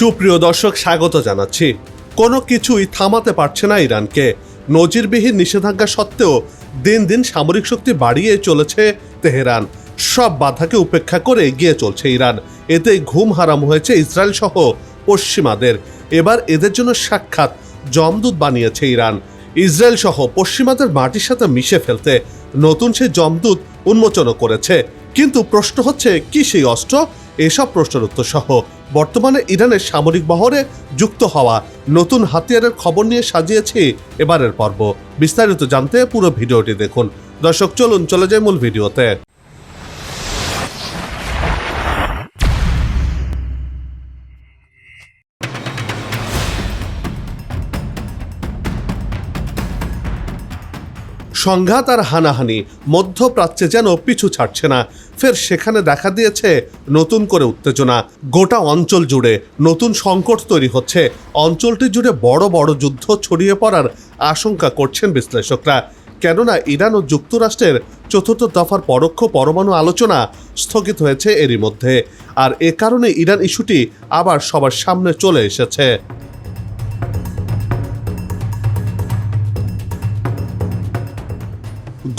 সুপ্রিয় দর্শক, স্বাগত জানাচ্ছি। কোনো কিছুই থামাতে পারছে না ইরানকে। নজিরবিহীন নিষেধাজ্ঞা সত্ত্বেও দিন দিন সামরিক শক্তি বাড়িয়ে চলেছে তেহরান। সব বাধাকে উপেক্ষা করে এগিয়ে চলছে ইরান। এতে ঘুম হারাম হয়েছে ইসরায়েল সহ পশ্চিমাদের। এবার এদের জন্য সাক্ষাৎ জমদূত বানিয়েছে ইরান। ইসরায়েল সহ পশ্চিমাদের মাটির সাথে মিশে ফেলতে নতুন সে জমদূত উন্মোচনও করেছে। কিন্তু প্রশ্ন হচ্ছে, কি সেই অস্ত্র? এসব প্রশ্নের উত্তর সহ। বর্তমানে ইরানের সামরিক বহরে যুক্ত হওয়া নতুন হাতিয়ারের খবর নিয়ে সাজিয়েছি এবারের পর্ব। বিস্তারিত জানতে পুরো ভিডিওটি দেখুন। দর্শক, চলুন, চলে যায় মূল ভিডিওতে। সংঘাত আর হানাহানি, মধ্যপ্রাচ্যে যেন পিছু ছাড়ছে না। ফের সেখানে দেখা দিয়েছে নতুন করে উত্তেজনা। গোটা অঞ্চল জুড়ে নতুন সংকট তৈরি হচ্ছে। অঞ্চলটি জুড়ে বড় বড় যুদ্ধ ছড়িয়ে পড়ার আশঙ্কা করছেন বিশ্লেষকরা। কেননা ইরান ও যুক্তরাষ্ট্রের চতুর্থ দফার পরোক্ষ পরমাণু আলোচনা স্থগিত হয়েছে এরই মধ্যে। আর এ কারণে ইরান ইস্যুটি আবার সবার সামনে চলে এসেছে।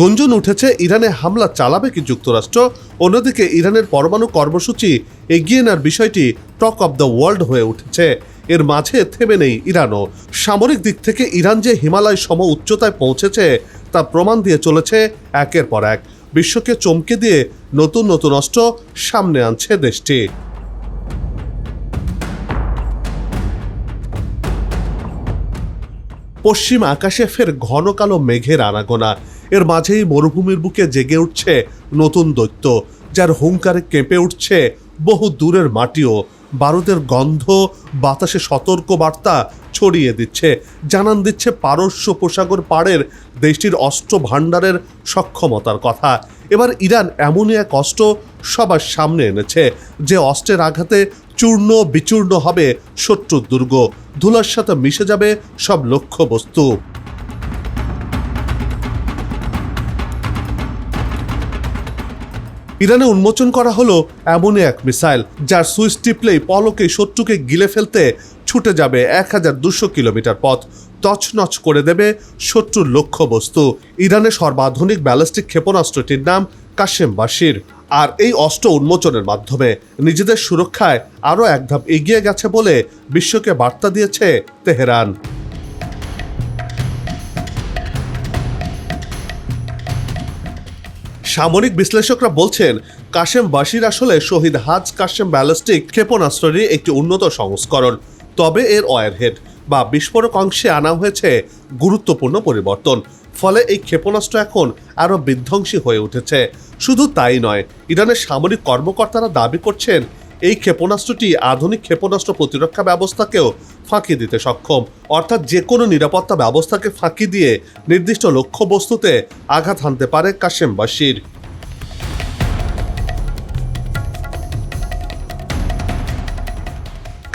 গুঞ্জন উঠেছে, ইরানে হামলা চালাবে কি যুক্তরাষ্ট্র? অন্যদিকে ইরানের পরমাণু কর্মসূচি এগিয়ে নেওয়ার বিষয়টি টক অব দ্য ওয়ার্ল্ড হয়ে উঠেছে। এর মাঝে থেমে নেই ইরানও। সামরিক দিক থেকে ইরান যে হিমালয় সম উচ্চতায় পৌঁছেছে, তা প্রমাণ দিয়ে চলেছে একের পর এক। বিশ্বকে চমকে দিয়ে নতুন নতুন অস্ত্র সামনে আনছে দেশটি। পশ্চিম আকাশে ফের ঘন কালো মেঘের আনাগোনা। এর মাঝেই মরুভূমির বুকে জেগে উঠছে নতুন দৈত্য, যার হুঙ্কারে কেঁপে উঠছে বহু দূরের মাটিও। বারুদের গন্ধ, বাতাসে সতর্ক বার্তা ছড়িয়ে দিচ্ছে, জানান দিচ্ছে পারস্য উপসাগর পাড়ের দেশটির অস্ত্র ভাণ্ডারের সক্ষমতার কথা। এবার ইরান এমনই এক অস্ত্র সবার সামনে এনেছে, যে অস্ত্রের আঘাতে চূর্ণ বিচূর্ণ হবে শত্রুর দুর্গ। ধুলার সাথে মিশে যাবে সব লক্ষ্যবস্তু। ইরানে উন্মোচন করা হলো এমনই এক মিসাইল, যার সুইচ টিপলেই পলকে শত্রুকে গিলে ফেলতে ছুটে যাবে এক হাজার দুশো কিলোমিটার পথ। তছনছ করে দেবে শত্রুর লক্ষ্যবস্তু। ইরানের সর্বাধুনিক ব্যালিস্টিক ক্ষেপণাস্ত্রটির নাম কাশেম বাশির। আর এই অস্ত্র উন্মোচনের মাধ্যমে নিজেদের সুরক্ষায় আরও এক ধাপ এগিয়ে গেছে বলে বিশ্বকে বার্তা দিয়েছে তেহরান। সামরিক বিশ্লেষকরা বলছেন কাশেম বাশির আসলে শহীদ হাজ কাশেম ব্যালিস্টিক ক্ষেপণাস্ত্রের একটি উন্নত সংস্করণ। তবে এর ওয়ারহেড বা বিস্ফোরক অংশে আনা হয়েছে গুরুত্বপূর্ণ পরিবর্তন। ফলে এই ক্ষেপণাস্ত্র এখন আরও বিধ্বংসী হয়ে উঠেছে। শুধু তাই নয়, ইরানের সামরিক কর্মকর্তারা দাবি করছেন এই ক্ষেপণাস্ত্রটি আধুনিক ক্ষেপণাস্ত্র প্রতিরক্ষা ব্যবস্থাকেও ফাঁকি দিতে সক্ষম। অর্থাৎ যে কোনো নিরাপত্তা ব্যবস্থাকে ফাঁকি দিয়ে নির্দিষ্ট লক্ষ্যবস্তুতে আঘাত হানতে পারে কাশেম বাশির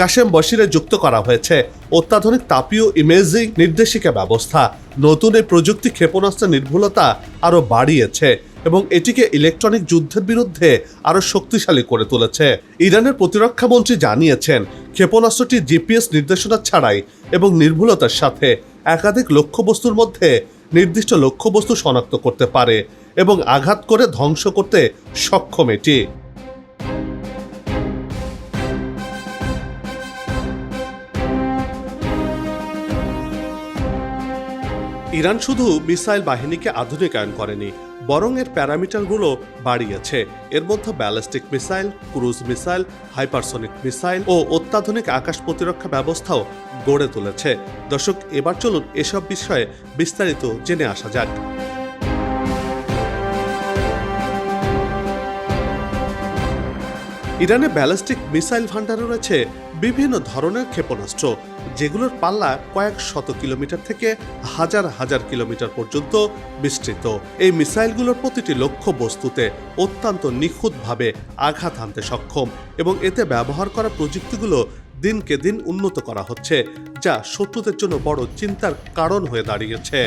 কাশেম বশিরে যুক্ত করা হয়েছে অত্যাধুনিক তাপীয় ইমেজিং নির্দেশিকা ব্যবস্থা। নতুন এই প্রযুক্তি ক্ষেপণাস্ত্রের নির্ভুলতা আরও বাড়িয়েছে। এবং এটিকে ইলেকট্রনিক যুদ্ধের বিরুদ্ধে আরও শক্তিশালী করে তুলেছে। ইরানের প্রতিরক্ষা মন্ত্রী জানিয়েছেন, ক্ষেপণাস্ত্রটি জিপিএস নির্দেশনা ছাড়াই এবং নির্ভুলতার সাথে একাধিক লক্ষ্যবস্তুর মধ্যে নির্দিষ্ট লক্ষ্যবস্তু শনাক্ত করতে পারে এবং আঘাত করে ধ্বংস করতে সক্ষম এটি। ইরান শুধু মিসাইল বাহিনীকে আধুনিকায়ন করেনি বরং এর প্যারামিটারগুলো বাড়িয়েছে। এর মধ্যে ballistic missile, cruise missile, hypersonic missile ও অত্যাধুনিক আকাশ প্রতিরক্ষা ব্যবস্থাও গড়ে তুলেছে। দর্শক, এবার চলুন এসব বিষয়ে বিস্তারিত জেনে আসা যাক। ইরানে ব্যালিস্টিক মিসাইল ভান্ডারে রয়েছে বিভিন্ন ধরনের ক্ষেপণাস্ত্র, যেগুলোর পাল্লা কয়েক শত কিলোমিটার থেকে হাজার হাজার কিলোমিটার পর্যন্ত বিস্তৃত। এই মিসাইলগুলোর প্রতিটি লক্ষ্য বস্তুতে অত্যন্ত নিখুঁতভাবে আঘাত হানতে সক্ষম এবং এতে ব্যবহার করা প্রযুক্তিগুলো দিনকে দিন উন্নত করা হচ্ছে, যা শত্রুদের জন্য বড় চিন্তার কারণ হয়ে দাঁড়িয়েছে।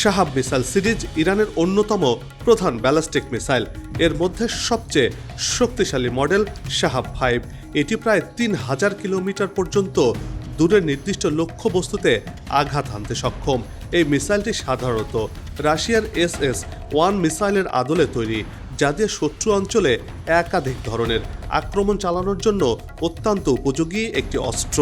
শাহাব মিসাইল সিরিজ ইরানের অন্যতম প্রধান ব্যালিস্টিক মিসাইল। এর মধ্যে সবচেয়ে শক্তিশালী মডেল শাহাব ফাইভ। এটি প্রায় তিন হাজার কিলোমিটার পর্যন্ত দূরের নির্দিষ্ট লক্ষ্যবস্তুতে আঘাত হানতে সক্ষম। এই মিসাইলটি সাধারণত রাশিয়ার এস এস ওয়ান মিসাইলের আদলে তৈরি, যা দিয়ে শত্রু অঞ্চলে একাধিক ধরনের আক্রমণ চালানোর জন্য অত্যন্ত উপযোগী একটি অস্ত্র।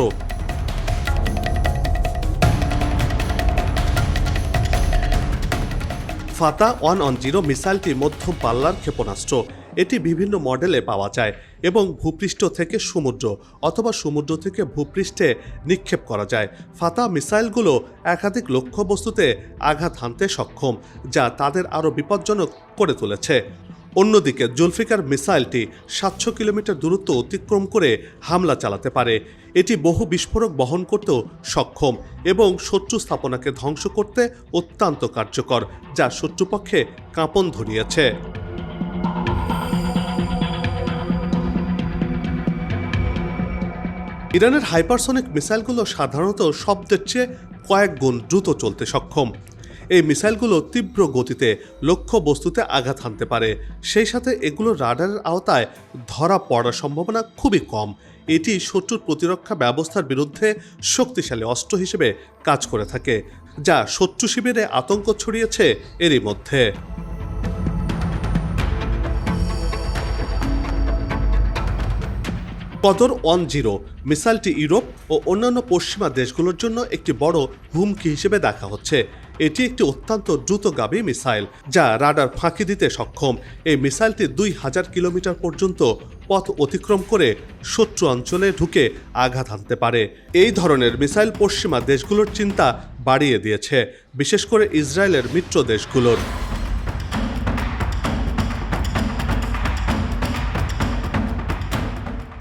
ফাতা ওয়ান অন জিরো মিসাইলটি মধ্যম পাল্লার ক্ষেপণাস্ত্র। এটি বিভিন্ন মডেলে পাওয়া যায় এবং ভূপৃষ্ঠ থেকে সমুদ্র অথবা সমুদ্র থেকে ভূপৃষ্ঠে নিক্ষেপ করা যায়। ফাতা মিসাইলগুলো একাধিক লক্ষ্যবস্তুতে আঘাত হানতে সক্ষম, যা তাদের আরও বিপজ্জনক করে তুলেছে। অন্যদিকে জুলফিকার মিসাইলটি সাতশো কিলোমিটার দূরত্ব অতিক্রম করে হামলা চালাতে পারে। এটি বহু বিস্ফোরক বহন করতেও সক্ষম এবং শত্রু স্থাপনাকে ধ্বংস করতে অত্যন্ত কার্যকর, যা শত্রুপক্ষে কাঁপন ধরিয়েছে। ইরানের হাইপারসনিক মিসাইলগুলো সাধারণত শব্দের চেয়ে কয়েক গুণ দ্রুত চলতে সক্ষম। এই মিসাইলগুলো তীব্র গতিতে লক্ষ্য বস্তুতে আঘাত হানতে পারে। সেই সাথে এগুলো রাডারের আওতায় ধরা পড়ার সম্ভাবনা খুবই কম। এটি শত্রুর প্রতিরক্ষা ব্যবস্থার বিরুদ্ধে শক্তিশালী অস্ত্র হিসেবে কাজ করে থাকে, যা শত্রু শিবিরে আতঙ্ক ছড়িয়েছে এরই মধ্যে। কদর ওয়ান জিরো, মিসাইলটি ইউরোপ ও অন্যান্য পশ্চিমা দেশগুলোর জন্য একটি বড় হুমকি হিসেবে দেখা হচ্ছে। এটি একটি অত্যন্ত দ্রুতগামী মিসাইল, যা রাডার ফাঁকি দিতে সক্ষম। এই মিসাইলটি দুই হাজার কিলোমিটার পর্যন্ত পথ অতিক্রম করে শত্রু অঞ্চলে ঢুকে আঘাত হানতে পারে। এই ধরনের মিসাইল পশ্চিমা দেশগুলোর চিন্তা বাড়িয়ে দিয়েছে, বিশেষ করে ইসরায়েলের মিত্র দেশগুলোর।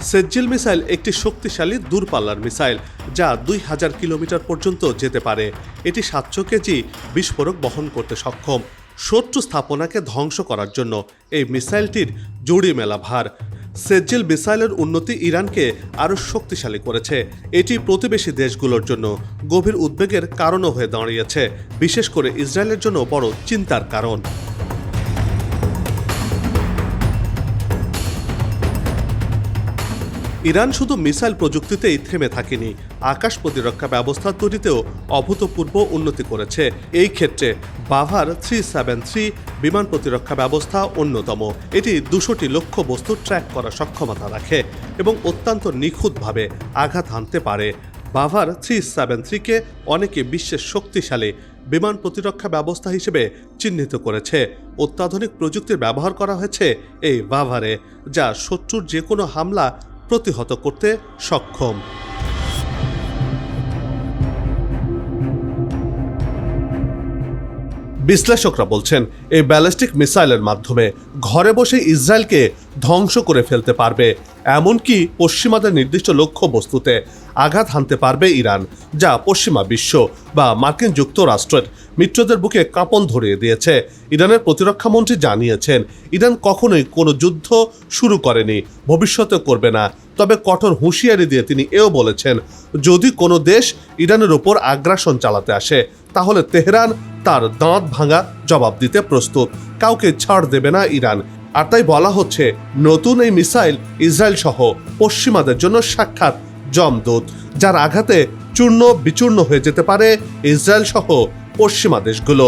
সেজ্জিল মিসাইল একটি শক্তিশালী দূরপাল্লার মিসাইল, যা দুই হাজার কিলোমিটার পর্যন্ত যেতে পারে। এটি সাতশো কেজি বিস্ফোরক বহন করতে সক্ষম। শত্রু স্থাপনাকে ধ্বংস করার জন্য এই মিসাইলটির জুড়ি মেলা ভার। সেজ্জিল মিসাইলের উন্নতি ইরানকে আরও শক্তিশালী করেছে। এটি প্রতিবেশী দেশগুলোর জন্য গভীর উদ্বেগের কারণও হয়ে দাঁড়িয়েছে, বিশেষ করে ইসরায়েলের জন্য বড় চিন্তার কারণ। ইরান শুধু মিসাইল প্রযুক্তিতেই থেমে থাকেনি। আকাশ প্রতিরক্ষা ব্যবস্থা তৈরিতেও অভূতপূর্ব উন্নতি করেছে। এই ক্ষেত্রে বাভার থ্রি সেভেন থ্রি বিমান প্রতিরক্ষা ব্যবস্থা অন্যতম। এটি দুশোটি লক্ষ্য বস্তু ট্র্যাক করার সক্ষমতা রাখে এবং অত্যন্ত নিখুঁতভাবে আঘাত হানতে পারে। বাভার থ্রি সেভেন থ্রিকে অনেকে বিশ্বের শক্তিশালী বিমান প্রতিরক্ষা ব্যবস্থা হিসেবে চিহ্নিত করেছে। অত্যাধুনিক প্রযুক্তির ব্যবহার করা হয়েছে এই বাভারে, যা শত্রুর যে কোনো হামলা প্রতিহত করতে সক্ষম। বিশ্লেষকরা বলছেন, এই ব্যালিস্টিক মিসাইলের মাধ্যমে ঘরে বসে ইসরায়েলকে ধ্বংস করে ফেলতে পারবে এমনকি পশ্চিমাদের নির্দিষ্ট লক্ষ্য বস্তুতে আঘাত হানতে পারবে ইরান, যা পশ্চিমা বিশ্ব বা মার্কিন যুক্তরাষ্ট্রের মিত্রদের বুকে কাঁপন ধরিয়ে দিয়েছে। ইরানের প্রতিরক্ষা মন্ত্রী জানিয়েছেন, ইরান কখনোই কোনো যুদ্ধ শুরু করেনি ভবিষ্যতে করবে না। তবে কঠোর হুঁশিয়ারি দিয়ে তিনি এও বলেছেন, যদি কোনো দেশ ইরানের ওপর আগ্রাসন চালাতে আসে, তাহলে তেহরান তার দাঁত ভাঙা জবাব দিতে প্রস্তুত। কাউকে ছাড় দেবে না ইরান আর তাই বলা হচ্ছে, নতুন এই মিসাইল ইসরায়েল সহ পশ্চিমাদের জন্য সাক্ষাৎ জমদূত যার আঘাতে চূর্ণ বিচূর্ণ হয়ে যেতে পারে ইসরায়েল সহ পশ্চিমা দেশগুলো।